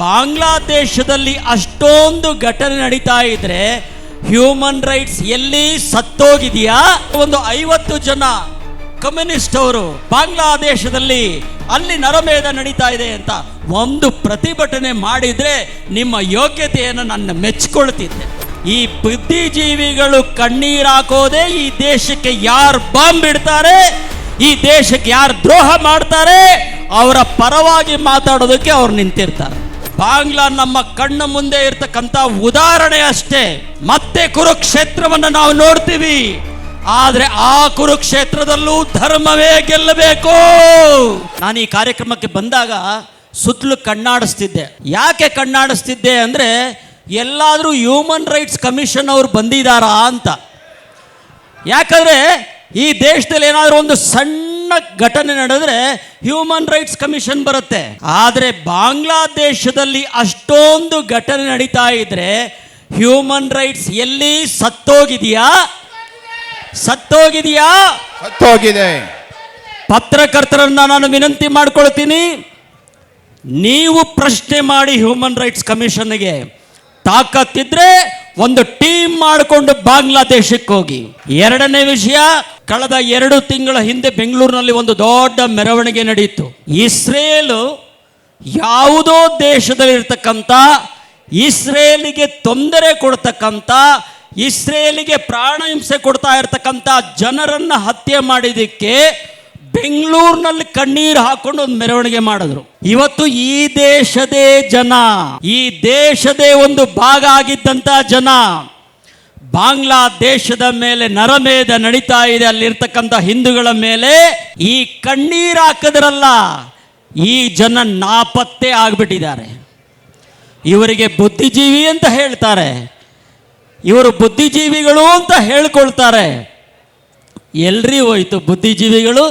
ಬಾಂಗ್ಲಾದೇಶದಲ್ಲಿ ಅಷ್ಟೊಂದು ಘಟನೆ ನಡೀತಾ ಇದ್ರೆ ಹ್ಯೂಮನ್ ರೈಟ್ಸ್ ಎಲ್ಲಿ ಸತ್ತೋಗಿದೆಯಾ? ಒಂದು ಐವತ್ತು ಜನ ಕಮ್ಯುನಿಸ್ಟ್ ಅವರು ಬಾಂಗ್ಲಾದೇಶದಲ್ಲಿ ಅಲ್ಲಿ ನರಮೇಧ ನಡೀತಾ ಇದೆ ಅಂತ ಒಂದು ಪ್ರತಿಭಟನೆ ಮಾಡಿದ್ರೆ ನಿಮ್ಮ ಯೋಗ್ಯತೆಯನ್ನು ನನ್ನ ಮೆಚ್ಚಿಕೊಳ್ತಿದ್ದೆ. ಈ ಬುದ್ಧಿಜೀವಿಗಳು ಕಣ್ಣೀರಾಕೋದೆ ಈ ದೇಶಕ್ಕೆ ಯಾರು ಬಾಂಬ್ ಇಡ್ತಾರೆ ಈ ದೇಶಕ್ಕೆ ಯಾರು ದ್ರೋಹ ಮಾಡ್ತಾರೆ? ಅವರ ಪರವಾಗಿ ಮಾತಾಡೋದಕ್ಕೆ ಅವ್ರು ನಿಂತಿರ್ತಾರೆ. ಬಾಂಗ್ಲಾ ನಮ್ಮ ಕಣ್ಣ ಮುಂದೆ ಇರ್ತಕ್ಕಂಥ ಉದಾಹರಣೆ ಅಷ್ಟೇ. ಮತ್ತೆ ಕುರುಕ್ಷೇತ್ರವನ್ನು ನಾವು ನೋಡ್ತೀವಿ. ಆದ್ರೆ ಆ ಕುರುಕ್ಷೇತ್ರದಲ್ಲೂ ಧರ್ಮವೇ ಗೆಲ್ಲಬೇಕು. ನಾನು ಈ ಕಾರ್ಯಕ್ರಮಕ್ಕೆ ಬಂದಾಗ ಸುತ್ತಲೂ ಕಣ್ಣಾಡಿಸ್ತಿದ್ದೆ. ಯಾಕೆ ಕಣ್ಣಾಡಿಸ್ತಿದ್ದೆ ಅಂದ್ರೆ ಎಲ್ಲಾದರೂ ಹ್ಯೂಮನ್ ರೈಟ್ಸ್ ಕಮಿಷನ್ ಅವರು ಬಂದಿದಾರಾ ಅಂತ. ಯಾಕಂದ್ರೆ ಈ ದೇಶದಲ್ಲಿ ಏನಾದರೂ ಒಂದು ಸಣ್ಣ ಘಟನೆ ನಡೆದ್ರೆ ಹ್ಯೂಮನ್ ರೈಟ್ಸ್ ಕಮಿಷನ್ ಬರುತ್ತೆ. ಆದರೆ ಬಾಂಗ್ಲಾದೇಶದಲ್ಲಿ ಅಷ್ಟೊಂದು ಘಟನೆ ನಡೀತಾ ಇದ್ರೆ ಹ್ಯೂಮನ್ ರೈಟ್ಸ್ ಎಲ್ಲಿ ಸತ್ತೋಗಿದೆಯಾ? ಸತ್ತೋಗಿದೆಯಾ? ಸತ್ತೋಗಿದೆ. ಪತ್ರಕರ್ತರನ್ನ ನಾನು ವಿನಂತಿ ಮಾಡ್ಕೊಳ್ತೀನಿ ನೀವು ಪ್ರಶ್ನೆ ಮಾಡಿ ಹ್ಯೂಮನ್ ರೈಟ್ಸ್ ಕಮಿಷನ್ಗೆ ತಾಕತ್ತಿದ್ರೆ ಒಂದು ಟೀಮ್ ಮಾಡಿಕೊಂಡು ಬಾಂಗ್ಲಾದೇಶಕ್ಕೆ ಹೋಗಿ. ಎರಡನೇ ವಿಷಯ ಕಳೆದ ಎರಡು ತಿಂಗಳ ಹಿಂದೆ ಬೆಂಗಳೂರಿನಲ್ಲಿ ಒಂದು ದೊಡ್ಡ ಮೆರವಣಿಗೆ ನಡೆಯಿತು. ಇಸ್ರೇಲು ಯಾವುದೋ ದೇಶದಲ್ಲಿರ್ತಕ್ಕಂಥ, ಇಸ್ರೇಲಿಗೆ ತೊಂದರೆ ಕೊಡ್ತಕ್ಕಂಥ, ಇಸ್ರೇಲಿಗೆ ಪ್ರಾಣ ಹಿಂಸೆ ಕೊಡ್ತಾ ಇರತಕ್ಕಂಥ ಜನರನ್ನು ಹತ್ಯೆ ಮಾಡಿದ್ದಕ್ಕೆ ಬೆಂಗಳೂರಿನಲ್ಲಿ ಕಣ್ಣೀರು ಹಾಕೊಂಡು ಒಂದು ಮೆರವಣಿಗೆ ಮಾಡಿದ್ರು. ಇವತ್ತು ಈ ದೇಶದೇ ಜನ, ಈ ದೇಶದೇ ಒಂದು ಭಾಗ ಆಗಿದ್ದಂಥ ಜನ. ಬಾಂಗ್ಲಾದೇಶದ ಮೇಲೆ ನರಮೇಧ ನಡೀತಾ ಇದೆ, ಅಲ್ಲಿರ್ತಕ್ಕಂಥ ಹಿಂದೂಗಳ ಮೇಲೆ. ಈ ಕಣ್ಣೀರು ಹಾಕಿದ್ರಲ್ಲ, ಈ ಜನ ನಾಪತ್ತೆ ಆಗ್ಬಿಟ್ಟಿದ್ದಾರೆ. ಇವರಿಗೆ ಬುದ್ಧಿಜೀವಿ ಅಂತ ಹೇಳ್ತಾರೆ. ಇವರು ಬುದ್ಧಿಜೀವಿಗಳು ಅಂತ ಹೇಳ್ಕೊಳ್ತಾರೆ. ಎಲ್ರಿ ಹೋಯ್ತು ಬುದ್ಧಿಜೀವಿಗಳು?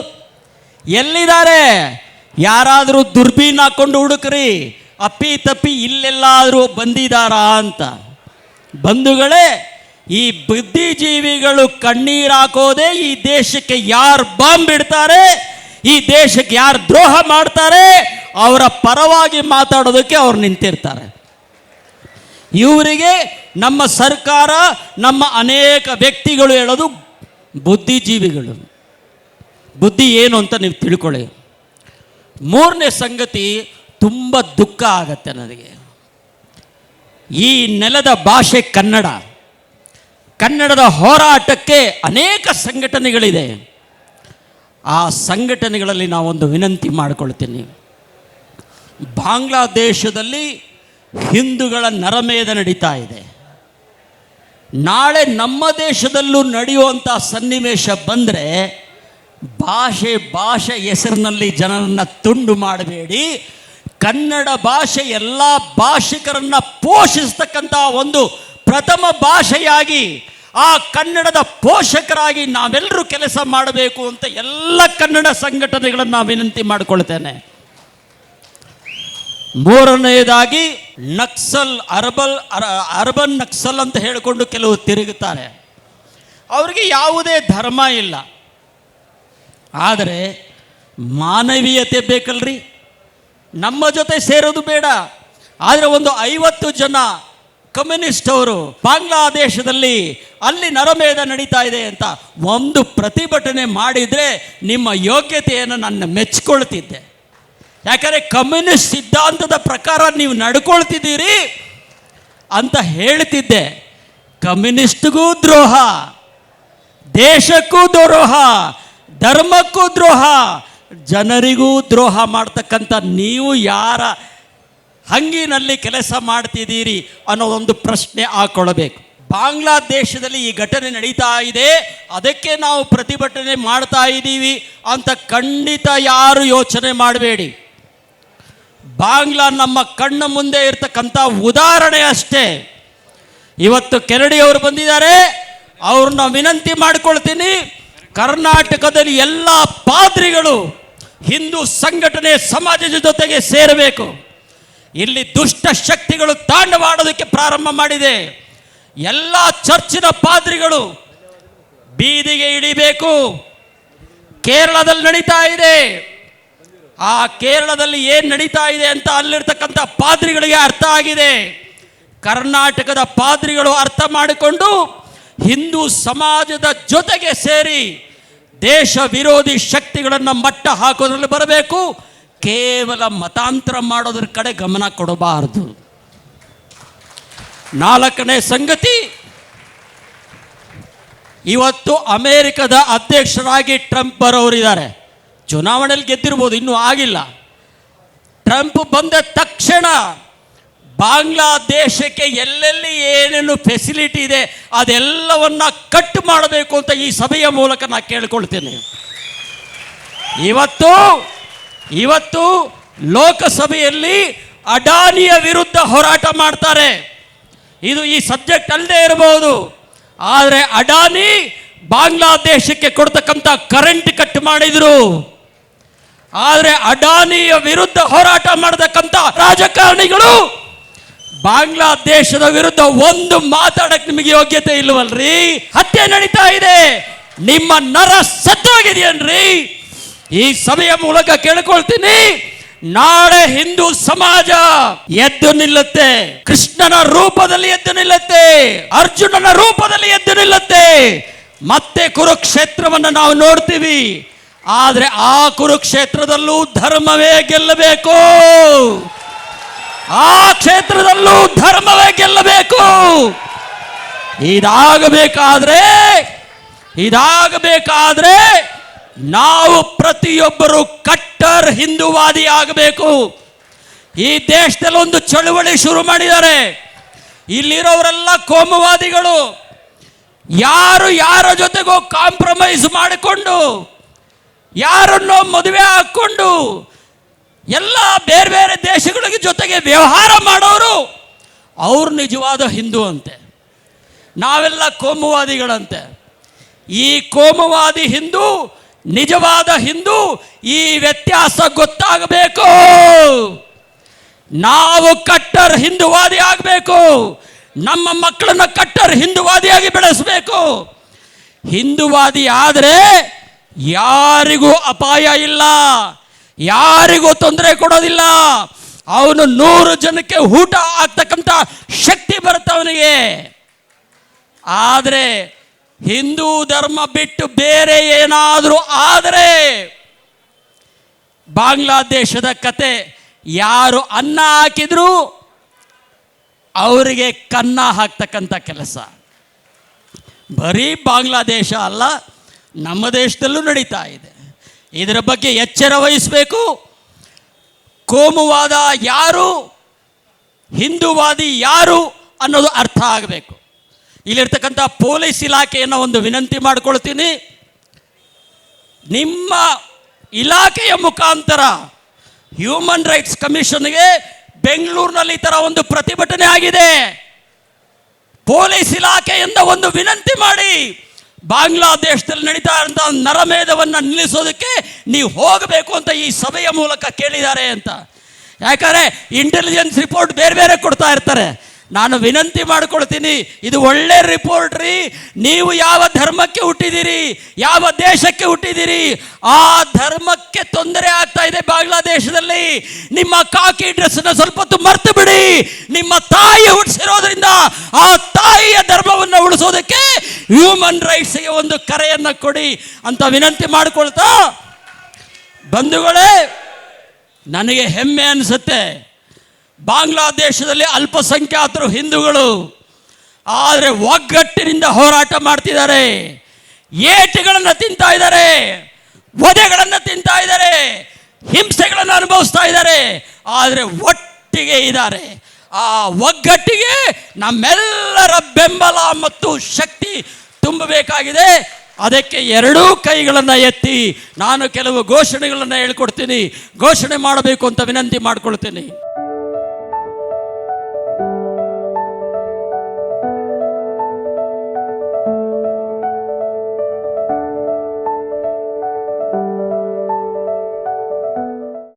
ಎಲ್ಲಿದ್ದಾರೆ? ಯಾರಾದರೂ ದುರ್ಬೀನ್ ಹಾಕೊಂಡು ಹುಡುಕ್ರಿ, ಅಪ್ಪಿ ತಪ್ಪಿ ಇಲ್ಲೆಲ್ಲಾದರೂ ಬಂದಿದ್ದಾರಾ ಅಂತ. ಬಂಧುಗಳೇ ಈ ಬುದ್ಧಿಜೀವಿಗಳು ಕಣ್ಣೀರಾಕೋದೆ ಈ ದೇಶಕ್ಕೆ ಯಾರು ಬಾಂಬ್ ಇಡ್ತಾರೆ? ಈ ದೇಶಕ್ಕೆ ಯಾರು ದ್ರೋಹ ಮಾಡ್ತಾರೆ? ಅವರ ಪರವಾಗಿ ಮಾತಾಡೋದಕ್ಕೆ ಅವ್ರು ನಿಂತಿರ್ತಾರೆ. ಇವರಿಗೆ ನಮ್ಮ ಸರ್ಕಾರ, ನಮ್ಮ ಅನೇಕ ವ್ಯಕ್ತಿಗಳು ಹೇಳೋದು ಬುದ್ಧಿಜೀವಿಗಳು. ಬುದ್ಧಿ ಏನು ಅಂತ ನೀವು ತಿಳ್ಕೊಳ್ಳಿ. ಮೂರನೇ ಸಂಗತಿ ತುಂಬ ದುಃಖ ಆಗತ್ತೆ ನನಗೆ. ಈ ನೆಲದ ಭಾಷೆ ಕನ್ನಡ. ಕನ್ನಡದ ಹೋರಾಟಕ್ಕೆ ಅನೇಕ ಸಂಘಟನೆಗಳಿದೆ. ಆ ಸಂಘಟನೆಗಳಲ್ಲಿ ನಾವೊಂದು ವಿನಂತಿ ಮಾಡಿಕೊಳ್ತೀನಿ. ಬಾಂಗ್ಲಾದೇಶದಲ್ಲಿ ಹಿಂದೂಗಳ ನರಮೇಧ ನಡೀತಾ ಇದೆ. ನಾಳೆ ನಮ್ಮ ದೇಶದಲ್ಲೂ ನಡೆಯುವಂಥ ಸನ್ನಿವೇಶ ಬಂದರೆ ಭಾಷೆ ಭಾಷೆ ಹೆಸರಿನಲ್ಲಿ ಜನರನ್ನು ತುಂಡು ಮಾಡಬೇಡಿ. ಕನ್ನಡ ಭಾಷೆ ಎಲ್ಲ ಭಾಷಿಕರನ್ನು ಪೋಷಿಸ್ತಕ್ಕಂಥ ಒಂದು ಪ್ರಥಮ ಭಾಷೆಯಾಗಿ ಆ ಕನ್ನಡದ ಪೋಷಕರಾಗಿ ನಾವೆಲ್ಲರೂ ಕೆಲಸ ಮಾಡಬೇಕು ಅಂತ ಎಲ್ಲ ಕನ್ನಡ ಸಂಘಟನೆಗಳನ್ನು ನಾನು ವಿನಂತಿ ಮಾಡಿಕೊಳ್ತೇನೆ. ಮೂರನೆಯದಾಗಿ ನಕ್ಸಲ್ ಅರ್ಬಲ್ ಅರ- ಅರ್ಬನ್ ನಕ್ಸಲ್ ಅಂತ ಹೇಳಿಕೊಂಡು ಕೆಲವು ತಿರುಗುತ್ತಾರೆ. ಅವರಿಗೆ ಯಾವುದೇ ಧರ್ಮ ಇಲ್ಲ. ಆದರೆ ಮಾನವೀಯತೆ ಬೇಕಲ್ರಿ. ನಮ್ಮ ಜೊತೆ ಸೇರೋದು ಬೇಡ. ಆದರೆ ಒಂದು ಐವತ್ತು ಜನ ಕಮ್ಯುನಿಸ್ಟ್ ಅವರು ಬಾಂಗ್ಲಾದೇಶದಲ್ಲಿ ಅಲ್ಲಿ ನರಮೇಧ ನಡೀತಾ ಇದೆ ಅಂತ ಒಂದು ಪ್ರತಿಭಟನೆ ಮಾಡಿದರೆ ನಿಮ್ಮ ಯೋಗ್ಯತೆಯನ್ನು ನನ್ನ ಮೆಚ್ಕೊಳ್ತಿದ್ದೆ. ಯಾಕಂದರೆ ಕಮ್ಯುನಿಸ್ಟ್ ಸಿದ್ಧಾಂತದ ಪ್ರಕಾರ ನೀವು ನಡ್ಕೊಳ್ತಿದ್ದೀರಿ ಅಂತ ಹೇಳ್ತಿದ್ದೆ. ಕಮ್ಯುನಿಸ್ಟ್ಗೂ ದ್ರೋಹ, ದೇಶಕ್ಕೂ ದ್ರೋಹ, ಧರ್ಮಕ್ಕೂ ದ್ರೋಹ, ಜನರಿಗೂ ದ್ರೋಹ ಮಾಡ್ತಕ್ಕಂಥ ನೀವು ಯಾರ ಹಂಗಿನಲ್ಲಿ ಕೆಲಸ ಮಾಡ್ತಿದ್ದೀರಿ ಒಂದು ಪ್ರಶ್ನೆ ಹಾಕೊಳ್ಳಬೇಕು. ಬಾಂಗ್ಲಾದೇಶದಲ್ಲಿ ಈ ಘಟನೆ ನಡೀತಾ ಇದೆ. ಅದಕ್ಕೆ ನಾವು ಪ್ರತಿಭಟನೆ ಮಾಡ್ತಾ ಇದ್ದೀವಿ ಅಂತ ಖಂಡಿತ ಯಾರು ಯೋಚನೆ ಮಾಡಬೇಡಿ. ಬಾಂಗ್ಲಾ ನಮ್ಮ ಕಣ್ಣ ಮುಂದೆ ಇರ್ತಕ್ಕಂಥ ಉದಾಹರಣೆ ಅಷ್ಟೇ. ಇವತ್ತು ಕೆರಡಿ ಅವರು ಬಂದಿದ್ದಾರೆ. ಅವ್ರನ್ನ ವಿನಂತಿ ಮಾಡ್ಕೊಳ್ತೀನಿ. ಕರ್ನಾಟಕದಲ್ಲಿ ಎಲ್ಲ ಪಾದ್ರಿಗಳು ಹಿಂದೂ ಸಂಘಟನೆ ಸಮಾಜದ ಜೊತೆಗೆ ಸೇರಬೇಕು. ಇಲ್ಲಿ ದುಷ್ಟ ಶಕ್ತಿಗಳು ತಾಂಡವಾಡೋದಕ್ಕೆ ಪ್ರಾರಂಭ ಮಾಡಿದೆ. ಎಲ್ಲ ಚರ್ಚಿನ ಪಾದ್ರಿಗಳು ಬೀದಿಗೆ ಇಳಿಬೇಕು. ಕೇರಳದಲ್ಲಿ ನಡೀತಾ ಇದೆ. ಆ ಕೇರಳದಲ್ಲಿ ಏನು ನಡೀತಾ ಇದೆ ಅಂತ ಅಲ್ಲಿರ್ತಕ್ಕಂಥ ಪಾದ್ರಿಗಳಿಗೆ ಅರ್ಥ ಆಗಿದೆ. ಕರ್ನಾಟಕದ ಪಾದ್ರಿಗಳು ಅರ್ಥ ಮಾಡಿಕೊಂಡು ಹಿಂದೂ ಸಮಾಜದ ಜೊತೆಗೆ ಸೇರಿ ದೇಶ ವಿರೋಧಿ ಶಕ್ತಿಗಳನ್ನು ಮಟ್ಟ ಹಾಕೋದ್ರಲ್ಲಿ ಬರಬೇಕು. ಕೇವಲ ಮತಾಂತರ ಮಾಡೋದ್ರ ಕಡೆ ಗಮನ ಕೊಡಬಾರದು. ನಾಲ್ಕನೇ ಸಂಗತಿ, ಇವತ್ತು ಅಮೇರಿಕದ ಅಧ್ಯಕ್ಷರಾಗಿ ಟ್ರಂಪ್ ಬರೋರಿದ್ದಾರೆ. ಚುನಾವಣೆಯಲ್ಲಿ ಗೆದ್ದಿರ್ಬೋದು, ಇನ್ನೂ ಆಗಿಲ್ಲ. ಟ್ರಂಪ್ ಬಂದ ತಕ್ಷಣ ಬಾಂಗ್ಲಾದೇಶಕ್ಕೆ ಎಲ್ಲೆಲ್ಲಿ ಏನೇನು ಫೆಸಿಲಿಟಿ ಇದೆ, ಅದೆಲ್ಲವನ್ನ ಕಟ್ ಮಾಡಬೇಕು ಅಂತ ಈ ಸಭೆಯ ಮೂಲಕ ನಾನು ಕೇಳಿಕೊಳ್ತೇನೆ. ಇವತ್ತು ಇವತ್ತು ಲೋಕಸಭೆಯಲ್ಲಿ ಅಡಾನಿಯ ವಿರುದ್ಧ ಹೋರಾಟ ಮಾಡ್ತಾರೆ. ಇದು ಈ ಸಬ್ಜೆಕ್ಟ್ ಅಲ್ಲದೆ ಇರಬಹುದು. ಆದರೆ ಅಡಾನಿ ಬಾಂಗ್ಲಾದೇಶಕ್ಕೆ ಕೊಡ್ತಕ್ಕಂಥ ಕರೆಂಟ್ ಕಟ್ ಮಾಡಿದ್ರು. ಆದರೆ ಅಡಾನಿಯ ವಿರುದ್ಧ ಹೋರಾಟ ಮಾಡತಕ್ಕಂಥ ರಾಜಕಾರಣಿಗಳು ಬಾಂಗ್ಲಾದೇಶದ ವಿರುದ್ಧ ಒಂದು ಮಾತಾಡಕ್ಕೆ ನಿಮಗೆ ಯೋಗ್ಯತೆ ಇಲ್ಲವಲ್ರಿ? ಹತ್ಯೆ ನಡೀತಾ ಇದೆ. ನಿಮ್ಮ ನರ ಸತ್ತೋಗಿದೆಯನ್ರಿ ಈ ಸಭೆಯ ಮೂಲಕ ಕೇಳಿಕೊಳ್ತೀನಿ. ನಾಳೆ ಹಿಂದೂ ಸಮಾಜ ಎದ್ದು ನಿಲ್ಲುತ್ತೆ. ಕೃಷ್ಣನ ರೂಪದಲ್ಲಿ ಎದ್ದು ನಿಲ್ಲುತ್ತೆ. ಅರ್ಜುನನ ರೂಪದಲ್ಲಿ ಎದ್ದು ನಿಲ್ಲುತ್ತೆ. ಮತ್ತೆ ಕುರುಕ್ಷೇತ್ರವನ್ನು ನಾವು ನೋಡ್ತೀವಿ. ಆದ್ರೆ ಆ ಕುರುಕ್ಷೇತ್ರದಲ್ಲೂ ಧರ್ಮವೇ ಗೆಲ್ಲಬೇಕು. ಆ ಕ್ಷೇತ್ರದಲ್ಲೂ ಧರ್ಮವೇ ಗೆಲ್ಲಬೇಕು. ಇದಾಗಬೇಕಾದ್ರೆ ಇದಾಗಬೇಕಾದ್ರೆ ನಾವು ಪ್ರತಿಯೊಬ್ಬರು ಕಟ್ಟರ್ ಹಿಂದೂವಾದಿ ಆಗಬೇಕು. ಈ ದೇಶದಲ್ಲಿ ಒಂದು ಚಳುವಳಿ ಶುರು ಮಾಡಿದ್ದಾರೆ. ಇಲ್ಲಿರೋರೆಲ್ಲ ಕೋಮುವಾದಿಗಳು. ಯಾರು ಯಾರ ಜೊತೆಗೋ ಕಾಂಪ್ರಮೈಸ್ ಮಾಡಿಕೊಂಡು, ಯಾರನ್ನೋ ಮದುವೆ ಹಾಕ್ಕೊಂಡು, ಎಲ್ಲ ಬೇರೆ ಬೇರೆ ದೇಶಗಳಿಗೆ ಜೊತೆಗೆ ವ್ಯವಹಾರ ಮಾಡೋರು ಅವ್ರು ನಿಜವಾದ ಹಿಂದೂ ಅಂತೆ. ನಾವೆಲ್ಲ ಕೋಮುವಾದಿಗಳಂತೆ. ಈ ಕೋಮುವಾದಿ ಹಿಂದೂ ನಿಜವಾದ ಹಿಂದೂ, ಈ ವ್ಯತ್ಯಾಸ ಗೊತ್ತಾಗಬೇಕು. ನಾವು ಕಟ್ಟರ್ ಹಿಂದುವಾದಿ ಆಗಬೇಕು. ನಮ್ಮ ಮಕ್ಕಳನ್ನ ಕಟ್ಟರ್ ಹಿಂದುವಾದಿಯಾಗಿ ಬೆಳೆಸಬೇಕು. ಹಿಂದುವಾದಿ ಆದರೆ ಯಾರಿಗೂ ಅಪಾಯ ಇಲ್ಲ, ಯಾರಿಗೂ ತೊಂದರೆ ಕೊಡೋದಿಲ್ಲ. ಅವನು ನೂರು ಜನಕ್ಕೆ ಊಟ ಆಗ್ತಕ್ಕಂಥ ಶಕ್ತಿ ಬರುತ್ತೆ ಅವನಿಗೆ. ಆದರೆ ಹಿಂದೂ ಧರ್ಮ ಬಿಟ್ಟು ಬೇರೆ ಏನಾದರೂ ಆದರೆ ಬಾಂಗ್ಲಾದೇಶದ ಕತೆ, ಯಾರು ಅನ್ನ ಹಾಕಿದ್ರು ಅವರಿಗೆ ಕನ್ನ ಹಾಕ್ತಕ್ಕಂಥ ಕೆಲಸ. ಬರೀ ಬಾಂಗ್ಲಾದೇಶ ಅಲ್ಲ, ನಮ್ಮ ದೇಶದಲ್ಲೂ ನಡೀತಾ ಇದೆ. ಇದರ ಬಗ್ಗೆ ಎಚ್ಚರ ವಹಿಸಬೇಕು. ಕೋಮುವಾದ ಯಾರು, ಹಿಂದೂವಾದಿ ಯಾರು ಅನ್ನೋದು ಅರ್ಥ ಆಗಬೇಕು. ಇಲ್ಲಿರ್ತಕ್ಕಂಥ ಪೊಲೀಸ್ ಇಲಾಖೆಯನ್ನು ಒಂದು ವಿನಂತಿ ಮಾಡ್ಕೊಳ್ತೀನಿ. ನಿಮ್ಮ ಇಲಾಖೆಯ ಮುಖಾಂತರ ಹ್ಯೂಮನ್ ರೈಟ್ಸ್ ಕಮಿಷನ್ಗೆ ಬೆಂಗಳೂರಿನಲ್ಲಿ ಈ ಥರ ಒಂದು ಪ್ರತಿಭಟನೆ ಆಗಿದೆ. ಪೊಲೀಸ್ ಇಲಾಖೆಯಿಂದ ಒಂದು ವಿನಂತಿ ಮಾಡಿ ಬಾಂಗ್ಲಾದೇಶದಲ್ಲಿ ನಡೀತಾ ಇರುವಂತಹ ನರಮೇಧವನ್ನು ನಿಲ್ಲಿಸೋದಕ್ಕೆ ನೀವು ಹೋಗಬೇಕು ಅಂತ ಈ ಸಭೆಯ ಮೂಲಕ ಕೇಳಿದ್ದಾರೆ ಅಂತ. ಯಾಕಂದರೆ ಇಂಟೆಲಿಜೆನ್ಸ್ ರಿಪೋರ್ಟ್ ಬೇರೆ ಬೇರೆ ಕೊಡ್ತಾ ಇರ್ತಾರೆ. ನಾನು ವಿನಂತಿ ಮಾಡಿಕೊಳ್ತೀನಿ, ಇದು ಒಳ್ಳೆ ರಿಪೋರ್ಟ್ ರೀ. ನೀವು ಯಾವ ಧರ್ಮಕ್ಕೆ ಹುಟ್ಟಿದಿರಿ, ಯಾವ ದೇಶಕ್ಕೆ ಹುಟ್ಟಿದಿರಿ, ಆ ಧರ್ಮಕ್ಕೆ ತೊಂದರೆ ಆಗ್ತಾ ಇದೆ ಬಾಂಗ್ಲಾದೇಶದಲ್ಲಿ. ನಿಮ್ಮ ಕಾಕಿ ಡ್ರೆಸ್ನ ಸ್ವಲ್ಪ ಹೊತ್ತು ಮರ್ತು ಬಿಡಿ. ನಿಮ್ಮ ತಾಯಿ ಹುಟ್ಟಿಸಿರೋದ್ರಿಂದ ಆ ತಾಯಿಯ ಧರ್ಮವನ್ನು ಉಳಿಸೋದಕ್ಕೆ ಹ್ಯೂಮನ್ ರೈಟ್ಸ್ಗೆ ಒಂದು ಕರೆಯನ್ನು ಕೊಡಿ ಅಂತ ವಿನಂತಿ ಮಾಡಿಕೊಳ್ತಾ. ಬಂಧುಗಳೇ, ನನಗೆ ಹೆಮ್ಮೆ ಅನಿಸುತ್ತೆ. ಬಾಂಗ್ಲಾದೇಶದಲ್ಲಿ ಅಲ್ಪಸಂಖ್ಯಾತರು ಹಿಂದೂಗಳು, ಆದರೆ ಒಗ್ಗಟ್ಟಿನಿಂದ ಹೋರಾಟ ಮಾಡ್ತಿದ್ದಾರೆ. ಏಟುಗಳನ್ನು ತಿಂತಾ ಇದ್ದಾರೆ ವಧೆಗಳನ್ನು ತಿಂತಾ ಇದ್ದಾರೆ, ಹಿಂಸೆಗಳನ್ನು ಅನುಭವಿಸ್ತಾ ಇದ್ದಾರೆ, ಆದರೆ ಒಟ್ಟಿಗೆ ಇದ್ದಾರೆ. ಆ ಒಗ್ಗಟ್ಟಿಗೆ ನಮ್ಮೆಲ್ಲರ ಬೆಂಬಲ ಮತ್ತು ಶಕ್ತಿ ತುಂಬಬೇಕಾಗಿದೆ. ಅದಕ್ಕೆ ಎರಡೂ ಕೈಗಳನ್ನು ಎತ್ತಿ ನಾನು ಕೆಲವು ಘೋಷಣೆಗಳನ್ನು ಹೇಳ್ಕೊಡ್ತೀನಿ. ಘೋಷಣೆ ಮಾಡಬೇಕು ಅಂತ ವಿನಂತಿ ಮಾಡ್ಕೊಳ್ತೀನಿ.